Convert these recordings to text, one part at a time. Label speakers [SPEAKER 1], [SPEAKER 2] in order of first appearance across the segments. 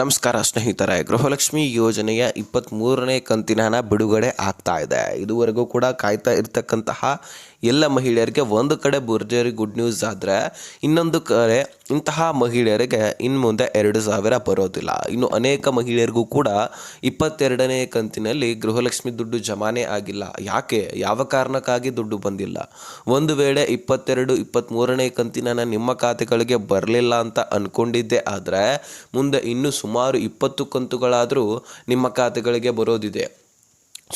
[SPEAKER 1] ನಮಸ್ಕಾರ ಸ್ನೇಹಿತರೆ ಗೃಹಲಕ್ಷ್ಮಿ ಯೋಜನೆಯ ಇಪ್ಪತ್ತ್ಮೂರನೇ ಕಂತಿನ ಹಣ ಬಿಡುಗಡೆ ಆಗ್ತಾ ಇದೆ. ಇದುವರೆಗೂ ಕೂಡ ಕಾಯ್ತಾ ಇರ್ತಕ್ಕಂತಹ ಎಲ್ಲ ಮಹಿಳೆಯರಿಗೆ ಒಂದು ಕಡೆ ಬುರ್ಜರಿ ಗುಡ್ ನ್ಯೂಸ್ ಆದರೆ ಇನ್ನೊಂದು ಕಡೆ ಇಂತಹ ಮಹಿಳೆಯರಿಗೆ ಇನ್ನು ಮುಂದೆ ಎರಡು ಸಾವಿರ ಬರೋದಿಲ್ಲ. ಇನ್ನು ಅನೇಕ ಮಹಿಳೆಯರಿಗೂ ಕೂಡ ಇಪ್ಪತ್ತೆರಡನೇ ಕಂತಿನಲ್ಲಿ ಗೃಹಲಕ್ಷ್ಮಿ ದುಡ್ಡು ಜಮಾನೆ ಆಗಿಲ್ಲ. ಯಾಕೆ? ಯಾವ ಕಾರಣಕ್ಕಾಗಿ ದುಡ್ಡು ಬಂದಿಲ್ಲ? ಒಂದು ವೇಳೆ ಇಪ್ಪತ್ತೆರಡು ಇಪ್ಪತ್ತ್ಮೂರನೇ ಕಂತಿನ ನಿಮ್ಮ ಖಾತೆಗಳಿಗೆ ಬರಲಿಲ್ಲ ಅಂತ ಅಂದ್ಕೊಂಡಿದ್ದೆ ಆದರೆ ಮುಂದೆ ಇನ್ನೂ ಸುಮಾರು ಇಪ್ಪತ್ತು ಕಂತುಗಳಾದರೂ ನಿಮ್ಮ ಖಾತೆಗಳಿಗೆ ಬರೋದಿದೆ.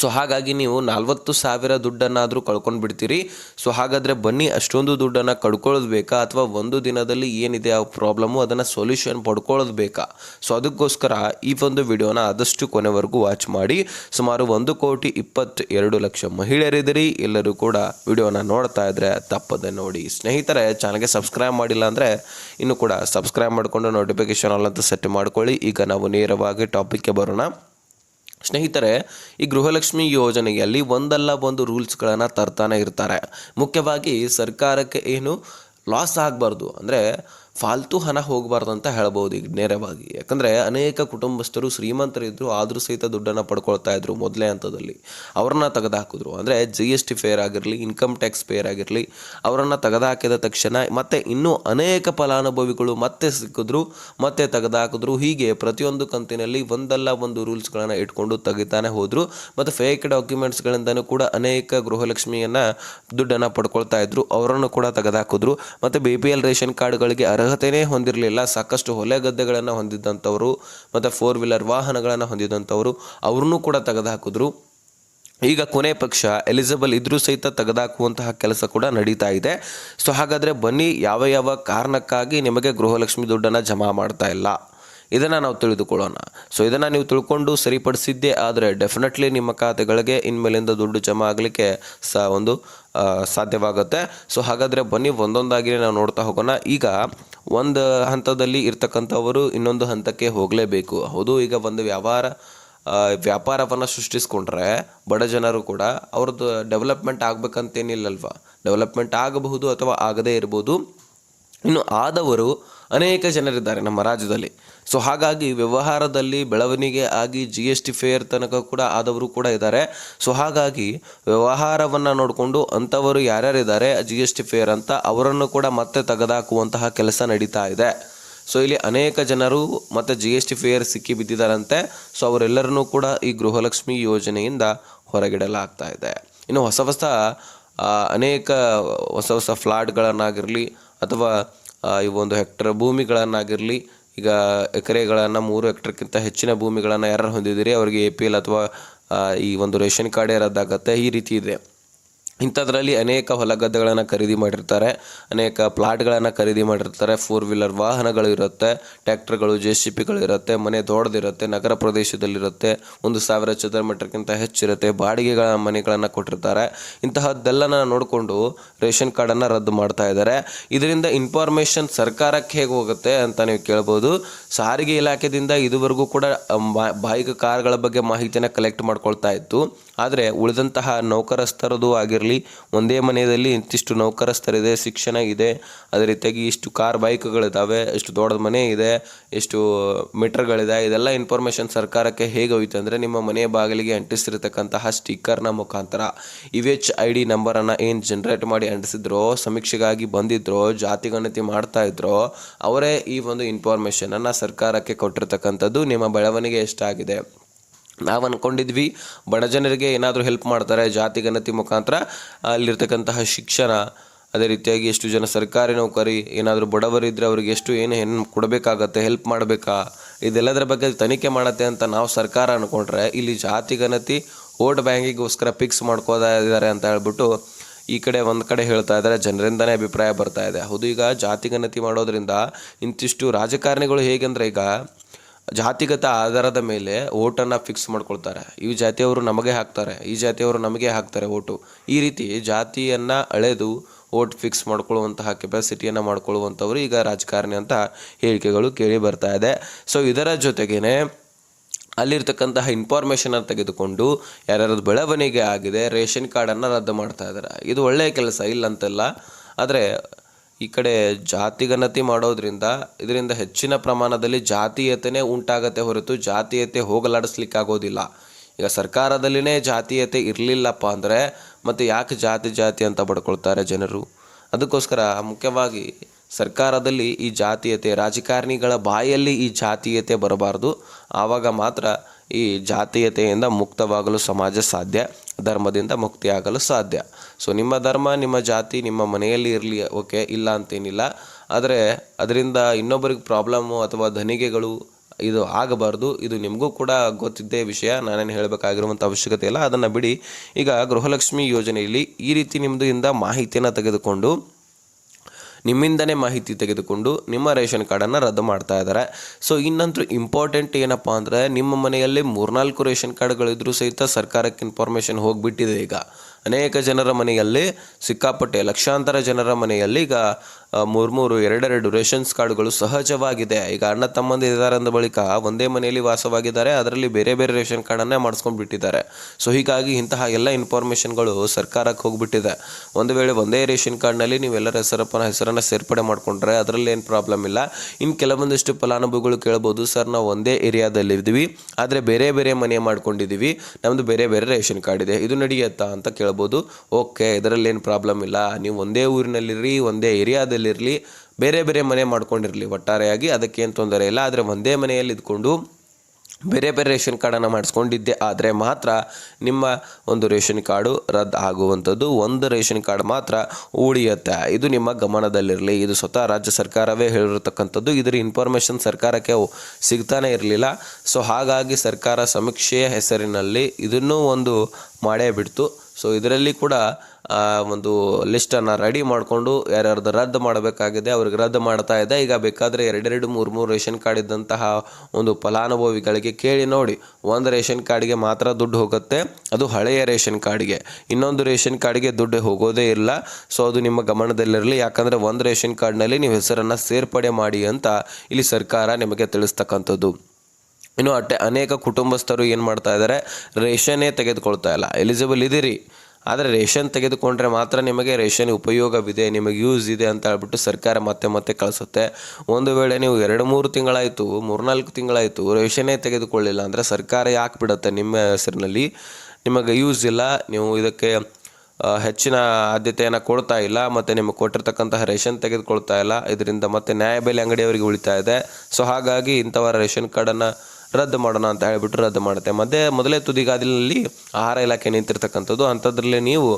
[SPEAKER 1] ಸೊ ಹಾಗಾಗಿ ನೀವು ನಲ್ವತ್ತು ಸಾವಿರ ದುಡ್ಡನ್ನಾದರೂ ಕಳ್ಕೊಂಡು ಬಿಡ್ತೀರಿ. ಸೊ ಹಾಗಾದರೆ ಬನ್ನಿ, ಅಷ್ಟೊಂದು ದುಡ್ಡನ್ನು ಕಳ್ಕೊಳ್ಳೋದು ಬೇಕಾ? ಅಥವಾ ಒಂದು ದಿನದಲ್ಲಿ ಏನಿದೆ ಆ ಪ್ರಾಬ್ಲಮ್ಮು ಅದನ್ನು ಸೊಲ್ಯೂಷನ್ ಪಡ್ಕೊಳ್ಳೋದು ಬೇಕಾ? ಸೊ ಅದಕ್ಕೋಸ್ಕರ ಈ ಒಂದು ವಿಡಿಯೋನ ಆದಷ್ಟು ಕೊನೆವರೆಗೂ ವಾಚ್ ಮಾಡಿ. ಸುಮಾರು ಒಂದು ಕೋಟಿ ಇಪ್ಪತ್ತೆರಡು ಲಕ್ಷ ಮಹಿಳೆಯರಿದ್ದೀರಿ. ಎಲ್ಲರೂ ಕೂಡ ವಿಡಿಯೋನ ನೋಡ್ತಾ ಇದ್ರೆ ತಪ್ಪದೆ ನೋಡಿ. ಸ್ನೇಹಿತರೆ, ಚಾನಲ್ಗೆ ಸಬ್ಸ್ಕ್ರೈಬ್ ಮಾಡಿಲ್ಲ ಅಂದರೆ ಇನ್ನು ಕೂಡ ಸಬ್ಸ್ಕ್ರೈಬ್ ಮಾಡಿಕೊಂಡು ನೋಟಿಫಿಕೇಶನ್ ಆಲ್ ಸೆಟ್ ಮಾಡ್ಕೊಳ್ಳಿ. ಈಗ ನಾವು ನೇರವಾಗಿ ಟಾಪಿಕ್ಗೆ ಬರೋಣ. ಸ್ನೇಹಿತರೆ, ಈ ಗೃಹಲಕ್ಷ್ಮಿ ಯೋಜನೆಯಲ್ಲಿ ಒಂದಲ್ಲ ಒಂದು ರೂಲ್ಸ್ಗಳನ್ನು ತರ್ತಾನೆ ಇರ್ತಾರೆ. ಮುಖ್ಯವಾಗಿ ಸರ್ಕಾರಕ್ಕೆ ಏನು ಲಾಸ್ ಆಗಬಾರ್ದು. ಅಂದರೆ ಫಾಲ್ತು ಹಣ ಹೋಗಬಾರ್ದು ಅಂತ ಹೇಳ್ಬೋದು ಈಗ ನೇರವಾಗಿ. ಯಾಕಂದರೆ ಅನೇಕ ಕುಟುಂಬಸ್ಥರು ಶ್ರೀಮಂತರಿದ್ದರು ಆದರೂ ಸಹಿತ ದುಡ್ಡನ್ನು ಪಡ್ಕೊಳ್ತಾ ಇದ್ರು ಮೊದಲೇ ಹಂತದಲ್ಲಿ. ಅವ್ರನ್ನ ತೆಗೆದುಹಾಕಿದ್ರು ಅಂದರೆ ಜಿ ಎಸ್ ಟಿ ಫೇರ್ ಆಗಿರಲಿ ಇನ್ಕಮ್ ಟ್ಯಾಕ್ಸ್ ಫೇರ್ ಆಗಿರಲಿ, ಅವರನ್ನು ತೆಗೆದುಹಾಕಿದ ತಕ್ಷಣ ಮತ್ತೆ ಇನ್ನೂ ಅನೇಕ ಫಲಾನುಭವಿಗಳು ಮತ್ತೆ ಸಿಕ್ಕಿದ್ರು, ಮತ್ತೆ ತೆಗೆದುಹಾಕಿದ್ರು ಹೀಗೆ ಪ್ರತಿಯೊಂದು ಕಂತಿನಲ್ಲಿ ಒಂದಲ್ಲ ಒಂದು ರೂಲ್ಸ್ಗಳನ್ನು ಇಟ್ಕೊಂಡು ತೆಗಿತಾನೆ ಹೋದರು. ಮತ್ತು ಫೇಕ್ ಡಾಕ್ಯುಮೆಂಟ್ಸ್ಗಳಿಂದನೂ ಕೂಡ ಅನೇಕ ಗೃಹಲಕ್ಷ್ಮಿಯನ್ನು ದುಡ್ಡನ್ನು ಪಡ್ಕೊಳ್ತಾ ಇದ್ರು. ಅವರನ್ನು ಕೂಡ ತೆಗೆದುಹಾಕಿದ್ರು ಮತ್ತು ಬಿ ಪಿ ಎಲ್ ರೇಷನ್ ಕಾರ್ಡ್ಗಳಿಗೆ ಅರ್ಹತೆಯೇ ಹೊಂದಿರಲಿಲ್ಲ. ಸಾಕಷ್ಟು ಹೊಲೆ ಗದ್ದೆಗಳನ್ನು ಹೊಂದಿದ್ದಂಥವರು ಮತ್ತು ಫೋರ್ ವೀಲರ್ ವಾಹನಗಳನ್ನು ಹೊಂದಿದ್ದಂಥವರು ಅವ್ರನ್ನೂ ಕೂಡ ತೆಗೆದುಹಾಕಿದ್ರು. ಈಗ ಕೊನೆ ಪಕ್ಷ ಎಲಿಜಿಬಲ್ ಇದ್ರೂ ಸಹಿತ ತೆಗೆದುಹಾಕುವಂತಹ ಕೆಲಸ ಕೂಡ ನಡೀತಾ ಇದೆ. ಸೊ ಹಾಗಾದರೆ ಬನ್ನಿ, ಯಾವ ಯಾವ ಕಾರಣಕ್ಕಾಗಿ ನಿಮಗೆ ಗೃಹಲಕ್ಷ್ಮಿ ದುಡ್ಡನ್ನು ಜಮಾ ಮಾಡ್ತಾ ಇಲ್ಲ? ಇದನ್ನು ನಾವು ತಿಳಿದುಕೊಳ್ಳೋಣ. ಸೊ ಇದನ್ನು ನೀವು ತಿಳ್ಕೊಂಡು ಸರಿಪಡಿಸಿದ್ದೇ ಆದರೆ ಡೆಫಿನೆಟ್ಲಿ ನಿಮ್ಮ ಖಾತೆಗಳಿಗೆ ಇನ್ಮೇಲಿಂದ ದುಡ್ಡು ಜಮಾ ಆಗಲಿಕ್ಕೆ ಸ ಒಂದು ಸಾಧ್ಯವಾಗುತ್ತೆ. ಸೊ ಹಾಗಾದರೆ ಬನ್ನಿ ಒಂದೊಂದಾಗಿ ನಾವು ನೋಡ್ತಾ ಹೋಗೋಣ. ಈಗ ಒಂದು ಹಂತದಲ್ಲಿ ಇರ್ತಕ್ಕಂಥವರು ಇನ್ನೊಂದು ಹಂತಕ್ಕೆ ಹೋಗಲೇಬೇಕು. ಹೌದು, ಈಗ ಒಂದು ವ್ಯವಹಾರ ವ್ಯಾಪಾರವನ್ನು ಸೃಷ್ಟಿಸ್ಕೊಂಡ್ರೆ ಬಡ ಜನರು ಕೂಡ ಅವ್ರದ್ದು ಡೆವಲಪ್ಮೆಂಟ್ ಆಗಬೇಕಂತೇನಿಲ್ಲಲ್ವ? ಡೆವಲಪ್ಮೆಂಟ್ ಆಗಬಹುದು ಅಥವಾ ಆಗದೇ ಇರ್ಬೋದು. ಇನ್ನು ಆದವರು ಅನೇಕ ಜನರಿದ್ದಾರೆ ನಮ್ಮ ರಾಜ್ಯದಲ್ಲಿ. ಸೊ ಹಾಗಾಗಿ ವ್ಯವಹಾರದಲ್ಲಿ ಬೆಳವಣಿಗೆ ಆಗಿ ಜಿ ಎಸ್ ಟಿ ಫೇರ್ ತನಕ ಕೂಡ ಆದವರು ಕೂಡ ಇದ್ದಾರೆ. ಸೊ ಹಾಗಾಗಿ ವ್ಯವಹಾರವನ್ನು ನೋಡಿಕೊಂಡು ಅಂಥವರು ಯಾರ್ಯಾರಿದ್ದಾರೆ ಜಿ ಎಸ್ ಟಿ ಫೇರ್ ಅಂತ ಅವರನ್ನು ಕೂಡ ಮತ್ತೆ ತೆಗೆದಾಕುವಂತಹ ಕೆಲಸ ನಡೀತಾ ಇದೆ. ಸೊ ಇಲ್ಲಿ ಅನೇಕ ಜನರು ಮತ್ತು ಜಿ ಎಸ್ ಟಿ ಫೇರ್ ಸಿಕ್ಕಿ ಬಿದ್ದಿದ್ದಾರಂತೆ. ಸೊ ಅವರೆಲ್ಲರನ್ನೂ ಕೂಡ ಈ ಗೃಹಲಕ್ಷ್ಮಿ ಯೋಜನೆಯಿಂದ ಹೊರಗಿಡಲಾಗ್ತಾ ಇದೆ. ಇನ್ನು ಹೊಸ ಹೊಸ ಅನೇಕ ಹೊಸ ಹೊಸ ಫ್ಲಾಟ್ಗಳನ್ನಾಗಿರಲಿ ಅಥವಾ ಈ ಒಂದು ಹೆಕ್ಟರ್ ಭೂಮಿಗಳನ್ನಾಗಿರಲಿ, ಈಗ ಎಕರೆಗಳನ್ನು ಮೂರು ಹೆಕ್ಟರ್ಕ್ಕಿಂತ ಹೆಚ್ಚಿನ ಭೂಮಿಗಳನ್ನು ಯಾರು ಹೊಂದಿದ್ದೀರಿ, ಅವರಿಗೆ ಎ ಪಿ ಎಲ್ ಅಥವಾ ಈ ಒಂದು ರೇಷನ್ ಕಾರ್ಡೇ ರದ್ದಾಗತ್ತೆ ಈ ರೀತಿ ಇದೆ. ಇಂಥದ್ರಲ್ಲಿ ಅನೇಕ ಹೊಲ ಗದ್ದೆಗಳನ್ನು ಖರೀದಿ ಮಾಡಿರ್ತಾರೆ, ಅನೇಕ ಪ್ಲಾಟ್ಗಳನ್ನು ಖರೀದಿ ಮಾಡಿರ್ತಾರೆ ಫೋರ್ ವೀಲರ್ ವಾಹನಗಳು ಇರುತ್ತೆ ಟ್ಯಾಕ್ಟರ್ಗಳು ಜೆ ಸಿ ಪಿಗಳು ಇರುತ್ತೆ, ಮನೆ ದೊಡ್ಡದಿರುತ್ತೆ, ನಗರ ಪ್ರದೇಶದಲ್ಲಿರುತ್ತೆ, ಒಂದು ಸಾವಿರ ಚದರ ಮೀಟರ್ಗಿಂತ ಹೆಚ್ಚಿರುತ್ತೆ, ಬಾಡಿಗೆಗಳ ಮನೆಗಳನ್ನು ಕೊಟ್ಟಿರ್ತಾರೆ. ಇಂತಹದ್ದೆಲ್ಲನ ನೋಡಿಕೊಂಡು ರೇಷನ್ ಕಾರ್ಡನ್ನು ರದ್ದು ಮಾಡ್ತಾ ಇದ್ದಾರೆ. ಇದರಿಂದ ಇನ್ಫಾರ್ಮೇಷನ್ ಸರ್ಕಾರಕ್ಕೆ ಹೇಗೆ ಹೋಗುತ್ತೆ ಅಂತ ನೀವು ಕೇಳ್ಬೋದು. ಸಾರಿಗೆ ಇಲಾಖೆದಿಂದ ಇದುವರೆಗೂ ಕೂಡ ಬೈಕ್ ಕಾರ್ಗಳ ಬಗ್ಗೆ ಮಾಹಿತಿಯನ್ನು ಕಲೆಕ್ಟ್ ಮಾಡ್ಕೊಳ್ತಾ ಇತ್ತು. ಆದರೆ ಉಳಿದಂತಹ ನೌಕರಸ್ಥರದು ಆಗಿರಲಿ ಒಂದೇ ಮನೆಯಲ್ಲಿ ಇಂತಿಷ್ಟು ನೌಕರಸ್ಥರಿದೆ, ಶಿಕ್ಷಣ ಇದೆ, ಅದೇ ರೀತಿಯಾಗಿ ಇಷ್ಟು ಕಾರ್ ಬೈಕ್ಗಳಿದ್ದಾವೆ ಇಷ್ಟು ದೊಡ್ಡದ ಮನೆ ಇದೆ ಎಷ್ಟು ಮೀಟರ್ಗಳಿದೆ, ಇದೆಲ್ಲ ಇನ್ಫಾರ್ಮೇಷನ್ ಸರ್ಕಾರಕ್ಕೆ ಹೇಗೆ ಹೋಯ್ತು ಅಂದರೆ ನಿಮ್ಮ ಮನೆಯ ಬಾಗಿಲಿಗೆ ಅಂಟಿಸಿರ್ತಕ್ಕಂತಹ ಸ್ಟಿಕ್ಕರ್ನ ಮುಖಾಂತರ. ಇವೆಚ್ ಐ ಡಿ ನಂಬರನ್ನು ಏನು ಜನ್ರೇಟ್ ಮಾಡಿ ಅಂಟಿಸಿದ್ರೋ, ಸಮೀಕ್ಷೆಗಾಗಿ ಬಂದಿದ್ರೋ, ಜಾತಿ ಗಣತಿ ಮಾಡ್ತಾ ಇದ್ರೋ, ಅವರೇ ಈ ಒಂದು ಇನ್ಫಾರ್ಮೇಷನನ್ನು ಸರ್ಕಾರಕ್ಕೆ ಕೊಟ್ಟಿರ್ತಕ್ಕಂಥದ್ದು ನಿಮ್ಮ ಬೆಳವಣಿಗೆ ಎಷ್ಟಾಗಿದೆ. ನಾವು ಅಂದ್ಕೊಂಡಿದ್ವಿ ಬಡ ಜನರಿಗೆ ಏನಾದರೂ ಹೆಲ್ಪ್ ಮಾಡ್ತಾರೆ ಜಾತಿ ಗಣತಿ ಮುಖಾಂತರ, ಅಲ್ಲಿರ್ತಕ್ಕಂತಹ ಶಿಕ್ಷಣ, ಅದೇ ರೀತಿಯಾಗಿ ಎಷ್ಟು ಜನ ಸರ್ಕಾರಿ ನೌಕರಿ, ಏನಾದರೂ ಬಡವರಿದ್ದರೆ ಅವ್ರಿಗೆ ಎಷ್ಟು ಏನು ಏನು ಕೊಡಬೇಕಾಗತ್ತೆ ಹೆಲ್ಪ್ ಮಾಡಬೇಕಾ? ಇದೆಲ್ಲದರ ಬಗ್ಗೆ ತನಿಖೆ ಮಾಡತ್ತೆ ಅಂತ ನಾವು ಸರ್ಕಾರ ಅಂದ್ಕೊಂಡ್ರೆ ಇಲ್ಲಿ ಜಾತಿ ಗಣತಿ ಓಟ್ ಬ್ಯಾಂಕಿಗೋಸ್ಕರ ಫಿಕ್ಸ್ ಮಾಡ್ಕೋತಾ ಇದ್ದಾರೆ ಅಂತ ಹೇಳ್ಬಿಟ್ಟು ಈ ಕಡೆ ಒಂದು ಕಡೆ ಹೇಳ್ತಾ ಇದ್ದಾರೆ ಜನರಿಂದನೇ ಅಭಿಪ್ರಾಯ ಬರ್ತಾ ಇದೆ. ಹೌದು, ಈಗ ಜಾತಿ ಗಣತಿ ಮಾಡೋದ್ರಿಂದ ಇಂತಿಷ್ಟು ರಾಜಕಾರಣಿಗಳು ಹೇಗೆಂದರೆ ಈಗ ಜಾತಿಗತ ಆಧಾರದ ಮೇಲೆ ಓಟನ್ನು ಫಿಕ್ಸ್ ಮಾಡ್ಕೊಳ್ತಾರೆ. ಈ ಜಾತಿಯವರು ನಮಗೆ ಹಾಕ್ತಾರೆ. ಈ ಜಾತಿಯವರು ನಮಗೆ ಹಾಕ್ತಾರೆ ಓಟು ಈ ರೀತಿ ಜಾತಿಯನ್ನು ಅಳೆದು ಓಟ್ ಫಿಕ್ಸ್ ಮಾಡ್ಕೊಳ್ಳುವಂತಹ ಕೆಪಾಸಿಟಿಯನ್ನು ಮಾಡ್ಕೊಳ್ಳುವಂಥವ್ರು ಈಗ ರಾಜಕಾರಣಿ ಅಂತ ಹೇಳಿಕೆಗಳು ಕೇಳಿ ಬರ್ತಾ ಇದೆ. ಸೊ ಇದರ ಜೊತೆಗೇನೆ ಅಲ್ಲಿರ್ತಕ್ಕಂತಹ ಇನ್ಫಾರ್ಮೇಷನನ್ನು ತೆಗೆದುಕೊಂಡು ಯಾರ್ಯಾರದ ಬೆಳವಣಿಗೆ ಆಗಿದೆ, ರೇಷನ್ ಕಾರ್ಡನ್ನು ರದ್ದು ಮಾಡ್ತಾ ಇದ್ದಾರೆ ಇದು ಒಳ್ಳೆಯ ಕೆಲಸ ಇಲ್ಲ ಅಂತಲ್ಲ ಆದರೆ ಈ ಕಡೆ ಜಾತಿಗಣತಿ ಮಾಡೋದ್ರಿಂದ ಇದರಿಂದ ಹೆಚ್ಚಿನ ಪ್ರಮಾಣದಲ್ಲಿ ಜಾತೀಯತೆನೇ ಉಂಟಾಗತ್ತೆ ಹೊರತು ಜಾತೀಯತೆ ಹೋಗಲಾಡಿಸ್ಲಿಕ್ಕಾಗೋದಿಲ್ಲ. ಈಗ ಸರ್ಕಾರದಲ್ಲಿನೇ ಜಾತೀಯತೆ ಇರಲಿಲ್ಲಪ್ಪ ಅಂದರೆ ಮತ್ತು ಯಾಕೆ ಜಾತಿ ಜಾತಿ ಅಂತ ಪಡ್ಕೊಳ್ತಾರೆ ಜನರು? ಅದಕ್ಕೋಸ್ಕರ ಮುಖ್ಯವಾಗಿ ಸರ್ಕಾರದಲ್ಲಿ ಈ ಜಾತೀಯತೆ ರಾಜಕಾರಣಿಗಳ ಬಾಯಲ್ಲಿ ಈ ಜಾತೀಯತೆ ಬರಬಾರ್ದು. ಆವಾಗ ಮಾತ್ರ ಈ ಜಾತೀಯತೆಯಿಂದ ಮುಕ್ತವಾಗಲು ಸಮಾಜ ಸಾಧ್ಯ, ಧರ್ಮದಿಂದ ಮುಕ್ತಿಯಾಗಲು ಸಾಧ್ಯ. ಸೊ ನಿಮ್ಮ ಧರ್ಮ, ನಿಮ್ಮ ಜಾತಿ, ನಿಮ್ಮ ಮನೆಯಲ್ಲಿ ಇರಲಿ, ಓಕೆ, ಇಲ್ಲ ಅಂತೇನಿಲ್ಲ. ಆದರೆ, ಅದರಿಂದ ಇನ್ನೊಬ್ಬರಿಗೆ ಪ್ರಾಬ್ಲಮ್ಮು ಅಥವಾ ಧನಿಗೆಗಳು ಇದು ಆಗಬಾರ್ದು. ಇದು ನಿಮಗೂ ಕೂಡ ಗೊತ್ತಿದ್ದೇ ವಿಷಯ. ನಾನೇನು ಹೇಳಬೇಕಾಗಿರುವಂಥ ಅವಶ್ಯಕತೆ ಇಲ್ಲ. ಅದನ್ನು ಬಿಡಿ. ಈಗ ಗೃಹಲಕ್ಷ್ಮಿ ಯೋಜನೆಯಲ್ಲಿ ಈ ರೀತಿ ನಿಮ್ಮದು ಇಂದ ಮಾಹಿತಿಯನ್ನು ತೆಗೆದುಕೊಂಡು ನಿಮ್ಮಿಂದನೇ ಮಾಹಿತಿ ತೆಗೆದುಕೊಂಡು ನಿಮ್ಮ ರೇಷನ್ ಕಾರ್ಡನ್ನು ರದ್ದು ಮಾಡ್ತಾ ಇದ್ದಾರೆ. ಸೊ ಇನ್ನಂತೂ ಇಂಪಾರ್ಟೆಂಟ್ ಏನಪ್ಪ ಅಂದರೆ, ನಿಮ್ಮ ಮನೆಯಲ್ಲಿ ಮೂರ್ನಾಲ್ಕು ರೇಷನ್ ಕಾರ್ಡ್ಗಳಿದ್ರೂ ಸಹಿತ ಸರ್ಕಾರಕ್ಕೆ ಇನ್ಫಾರ್ಮೇಷನ್ ಹೋಗಿಬಿಟ್ಟಿದೆ ಈಗ. ಅನೇಕ ಜನರ ಮನೆಯಲ್ಲಿ, ಸಿಕ್ಕಾಪಟ್ಟೆ ಲಕ್ಷಾಂತರ ಜನರ ಮನೆಯಲ್ಲಿ ಈಗ ಮೂರು ಮೂರು ಎರಡೆರಡು ರೇಷನ್ಸ್ ಕಾರ್ಡ್ಗಳು ಸಹಜವಾಗಿದೆ. ಈಗ ಅಣ್ಣ ತಮ್ಮಂದಿರು ಇದ್ದಾರೆ ಅಂದ ಬಳಿಕ ಒಂದೇ ಮನೆಯಲ್ಲಿ ವಾಸವಾಗಿದ್ದಾರೆ. ಅದರಲ್ಲಿ ಬೇರೆ ಬೇರೆ ರೇಷನ್ ಕಾರ್ಡನ್ನೇ ಮಾಡಿಸ್ಕೊಂಡು ಬಿಟ್ಟಿದ್ದಾರೆ. ಸೊ ಹೀಗಾಗಿ ಇಂತಹ ಎಲ್ಲ ಇನ್ಫಾರ್ಮೇಷನ್ಗಳು ಸರ್ಕಾರಕ್ಕೆ ಹೋಗ್ಬಿಟ್ಟಿದೆ. ಒಂದು ವೇಳೆ ಒಂದೇ ರೇಷನ್ ಕಾರ್ಡ್ನಲ್ಲಿ ನೀವೆಲ್ಲರ ಹೆಸರಪ್ಪನ ಹೆಸರನ್ನು ಸೇರ್ಪಡೆ ಮಾಡಿಕೊಂಡ್ರೆ ಅದರಲ್ಲಿ ಏನು ಪ್ರಾಬ್ಲಮ್ ಇಲ್ಲ. ಇನ್ನು ಕೆಲವೊಂದಿಷ್ಟು ಫಲಾನುಭವಿಗಳು ಕೇಳ್ಬೋದು, ಸರ್, ನಾವು ಒಂದೇ ಏರಿಯಾದಲ್ಲಿ ಇದ್ದೀವಿ. ಆದರೆ ಬೇರೆ ಬೇರೆ ಮನೆ ಮಾಡ್ಕೊಂಡಿದ್ದೀವಿ. ನಮ್ಮದು ಬೇರೆ ಬೇರೆ ರೇಷನ್ ಕಾರ್ಡ್ ಇದೆ. ಇದು ನಡೆಯುತ್ತಾ? ಅಂತ ಕೇಳ್ಬೋದು. ಓಕೆ, ಇದರಲ್ಲಿ ಏನು ಪ್ರಾಬ್ಲಮ್ ಇಲ್ಲ. ನೀವು ಒಂದೇ ಊರಿನಲ್ಲಿರಿ, ಒಂದೇ ಏರಿಯಾದಲ್ಲಿರಲಿ ಬೇರೆ ಬೇರೆ ಮನೆ ಮಾಡ್ಕೊಂಡಿರಲಿ ಒಟ್ಟಾರೆಯಾಗಿ ಅದಕ್ಕೇನು ತೊಂದರೆ ಇಲ್ಲ. ಆದರೆ ಒಂದೇ ಮನೆಯಲ್ಲಿ ಇದ್ಕೊಂಡು ಬೇರೆ ಬೇರೆ ರೇಷನ್ ಕಾರ್ಡನ್ನು ಮಾಡಿಸ್ಕೊಂಡಿದ್ದೆ. ಆದರೆ ಮಾತ್ರ ನಿಮ್ಮ ಒಂದು ರೇಷನ್ ಕಾರ್ಡು ರದ್ದು ಆಗುವಂಥದ್ದು. ಒಂದು ರೇಷನ್ ಕಾರ್ಡ್ ಮಾತ್ರ ಉಳಿಯುತ್ತೆ. ಇದು ನಿಮ್ಮ ಗಮನದಲ್ಲಿರಲಿ. ಇದು ಸ್ವತಃ ರಾಜ್ಯ ಸರ್ಕಾರವೇ ಹೇಳಿರ್ತಕ್ಕಂಥದ್ದು. ಇದರ ಇನ್ಫಾರ್ಮೇಷನ್ ಸರ್ಕಾರಕ್ಕೆ ಸಿಗ್ತಾನೆ ಇರಲಿಲ್ಲ. ಸೊ ಹಾಗಾಗಿ ಸರ್ಕಾರ ಸಮೀಕ್ಷೆಯ ಹೆಸರಿನಲ್ಲಿ ಇದನ್ನು ಒಂದು ಮಾಡೇ ಬಿಡ್ತು. ಸೊ ಇದರಲ್ಲಿ ಕೂಡ ಒಂದು ಲಿಸ್ಟನ್ನು ರೆಡಿ ಮಾಡಿಕೊಂಡು ಯಾರ್ಯಾರ್ದು ರದ್ದು ಮಾಡಬೇಕಾಗಿದೆ, ಅವ್ರಿಗೆ ರದ್ದು ಮಾಡ್ತಾ ಇದೆ. ಈಗ ಬೇಕಾದರೆ ಎರಡೆರಡು, ಮೂರು ಮೂರು ರೇಷನ್ ಕಾರ್ಡ್ ಇದ್ದಂತಹ ಒಂದು ಫಲಾನುಭವಿಗಳಿಗೆ ಕೇಳಿ ನೋಡಿ. ಒಂದು ರೇಷನ್ ಕಾರ್ಡ್ಗೆ ಮಾತ್ರ ದುಡ್ಡು ಹೋಗುತ್ತೆ, ಅದು ಹಳೆಯ ರೇಷನ್ ಕಾರ್ಡ್ಗೆ. ಇನ್ನೊಂದು ರೇಷನ್ ಕಾರ್ಡ್ಗೆ ದುಡ್ಡು ಹೋಗೋದೇ ಇಲ್ಲ. ಸೊ ಅದು ನಿಮ್ಮ ಗಮನದಲ್ಲಿರಲಿ. ಯಾಕಂದರೆ ಒಂದು ರೇಷನ್ ಕಾರ್ಡ್ನಲ್ಲಿ ನೀವು ಹೆಸರನ್ನು ಸೇರ್ಪಡೆ ಮಾಡಿ ಅಂತ ಇಲ್ಲಿ ಸರ್ಕಾರ ನಿಮಗೆ ತಿಳಿಸ್ತಕ್ಕಂಥದ್ದು. ಇನ್ನು ಅಟ್ಟೆ ಅನೇಕ ಕುಟುಂಬಸ್ಥರು ಏನು ಮಾಡ್ತಾ ಇದ್ದಾರೆ ರೇಷನ್ನೇ ತೆಗೆದುಕೊಳ್ತಾ ಇಲ್ಲ. ಎಲಿಜಿಬಲ್ ಇದ್ದೀರಿ ಆದರೆ ರೇಷನ್ ತೆಗೆದುಕೊಂಡ್ರೆ ಮಾತ್ರ ನಿಮಗೆ ರೇಷನ್ ಉಪಯೋಗವಿದೆ, ನಿಮಗೆ ಯೂಸ್ ಇದೆ ಅಂತ ಹೇಳ್ಬಿಟ್ಟು ಸರ್ಕಾರ ಮತ್ತೆ ಮತ್ತೆ ಕಳಿಸುತ್ತೆ. ಒಂದು ವೇಳೆ ನೀವು ಎರಡು ಮೂರು ತಿಂಗಳಾಯಿತು, ಮೂರ್ನಾಲ್ಕು ತಿಂಗಳಾಯಿತು ರೇಷನ್ನೇ ತೆಗೆದುಕೊಳ್ಳಿಲ್ಲ ಅಂದರೆ ಸರ್ಕಾರ ಯಾಕೆ ಬಿಡುತ್ತೆ ನಿಮ್ಮ ಹೆಸರಿನಲ್ಲಿ? ನಿಮಗೆ ಯೂಸ್ ಇಲ್ಲ, ನೀವು ಇದಕ್ಕೆ ಹೆಚ್ಚಿನ ಆದ್ಯತೆಯನ್ನು ಕೊಡ್ತಾ ಇಲ್ಲ, ಮತ್ತು ನಿಮಗೆ ಕೊಟ್ಟಿರ್ತಕ್ಕಂತಹ ರೇಷನ್ ತೆಗೆದುಕೊಳ್ತಾ ಇಲ್ಲ, ಇದರಿಂದ ಮತ್ತೆ ನ್ಯಾಯಬೆಲೆ ಅಂಗಡಿಯವರಿಗೆ ಉಳಿತಾಯಿದೆ ಸೊ ಹಾಗಾಗಿ ಇಂಥವರ ರೇಷನ್ ಕಾರ್ಡನ್ನು ರದ್ದು ಮಾಡೋಣ ಅಂತ ಹೇಳಿಬಿಟ್ಟು ರದ್ದು ಮಾಡುತ್ತೆ. ಮತ್ತೆ ಮೊದಲೇ ತುದಿಗಾದಿನಲ್ಲಿ ಆಹಾರ ಇಲಾಖೆ ನಿಂತಿರ್ತಕ್ಕಂಥದ್ದು, ಅಂಥದ್ರಲ್ಲೇ ನೀವು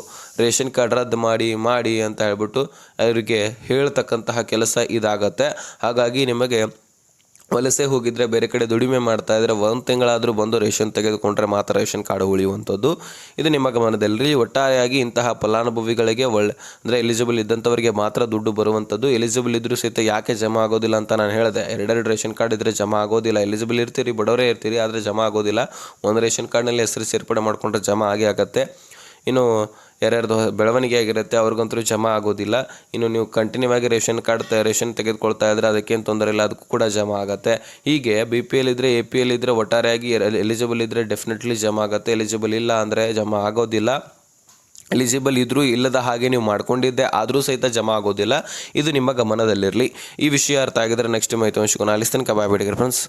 [SPEAKER 1] ರೇಷನ್ ಕಾರ್ಡ್ ರದ್ದು ಮಾಡಿ ಮಾಡಿ ಅಂತ ಹೇಳ್ಬಿಟ್ಟು ಅವರಿಗೆ ಹೇಳ್ತಕ್ಕಂತಹ ಕೆಲಸ ಇದಾಗತ್ತೆ. ಹಾಗಾಗಿ ನಿಮಗೆ ವಲಸೆ ಹೋಗಿದ್ರೆ ಬೇರೆ ಕಡೆ ದುಡಿಮೆ ಮಾಡ್ತಾ ಇದ್ರೆ ಒಂದು ತಿಂಗಳಾದರೂ ಬಂದು ರೇಷನ್ ತೆಗೆದುಕೊಂಡ್ರೆ ಮಾತ್ರ ರೇಷನ್ ಕಾರ್ಡ್ ಉಳಿಯುವಂಥದ್ದು. ಇದು ನಿಮ್ಮ ಗಮನದಲ್ಲಿ ಒಟ್ಟಾರೆಯಾಗಿ ಇಂತಹ ಫಲಾನುಭವಿಗಳಿಗೆ ಒಳ್ಳೆ ಅಂದರೆ ಎಲಿಜಿಬಲ್ ಇದ್ದಂಥವರಿಗೆ ಮಾತ್ರ ದುಡ್ಡು ಬರುವಂಥದ್ದು. ಎಲಿಜಿಬಲ್ ಇದ್ದರೂ ಸಹಿತ ಯಾಕೆ ಜಮಾ ಆಗೋದಿಲ್ಲ ಅಂತ ನಾನು ಹೇಳಿದೆ. ಎರಡೆರಡು ರೇಷನ್ ಕಾರ್ಡ್ ಇದ್ದರೆ ಜಮಾ ಆಗೋದಿಲ್ಲ. ಎಲಿಜಿಬಲ್ ಇರ್ತೀರಿ, ಬಡವರೇ ಇರ್ತೀರಿ, ಆದರೆ ಜಮಾ ಆಗೋದಿಲ್ಲ. ಒಂದು ರೇಷನ್ ಕಾರ್ಡ್ನಲ್ಲಿ ಹೆಸರು ಸೇರ್ಪಡೆ ಮಾಡಿಕೊಂಡ್ರೆ ಜಮಾ ಆಗೇ ಆಗತ್ತೆ. ಇನ್ನು ಯಾರ್ಯಾರ್ದು ಬೆಳವಣಿಗೆ ಆಗಿರುತ್ತೆ, ಅವ್ರಿಗಂತೂ ಜಮಾ ಆಗೋದಿಲ್ಲ. ಇನ್ನು ನೀವು ಕಂಟಿನ್ಯೂ ಆಗಿ ರೇಷನ್ ಕಾರ್ಡ್ ತ, ರೇಷನ್ ತೆಗೆದುಕೊಳ್ತಾ ಇದ್ರೆ ಅದಕ್ಕೇನು ತೊಂದರೆ ಇಲ್ಲ, ಅದಕ್ಕೂ ಕೂಡ ಜಮಾ ಆಗುತ್ತೆ. ಹೀಗೆ ಬಿ ಪಿ ಎಲ್ ಇದ್ದರೆ ಎ ಪಿ ಎಲ್ ಇದ್ದರೆ ಒಟ್ಟಾರೆಯಾಗಿ ಎಲಿಜಿಬಲ್ ಇದ್ದರೆ ಡೆಫಿನೆಟ್ಲಿ ಜಮಾ ಆಗುತ್ತೆ. ಎಲಿಜಿಬಲ್ ಇಲ್ಲ ಅಂದರೆ ಜಮಾ ಆಗೋದಿಲ್ಲ. ಎಲಿಜಿಬಲ್ ಇದ್ದರೂ ಇಲ್ಲದ ಹಾಗೆ ನೀವು ಮಾಡ್ಕೊಂಡಿದ್ದೆ, ಆದರೂ ಸಹಿತ ಜಮಾ ಆಗೋದಿಲ್ಲ. ಇದು ನಿಮ್ಮ ಗಮನದಲ್ಲಿರಲಿ. ಈ ವಿಷಯ ಅರ್ಥ ಆಗಿದ್ರೆ ನೆಕ್ಸ್ಟ್ ಮಾಹಿತಿ ಹಂಚ್ಕೊಂಡು ಅಲ್ಲಿಸ್ತೇನೆ ಕಬಾಯ್ ಫ್ರೆಂಡ್ಸ್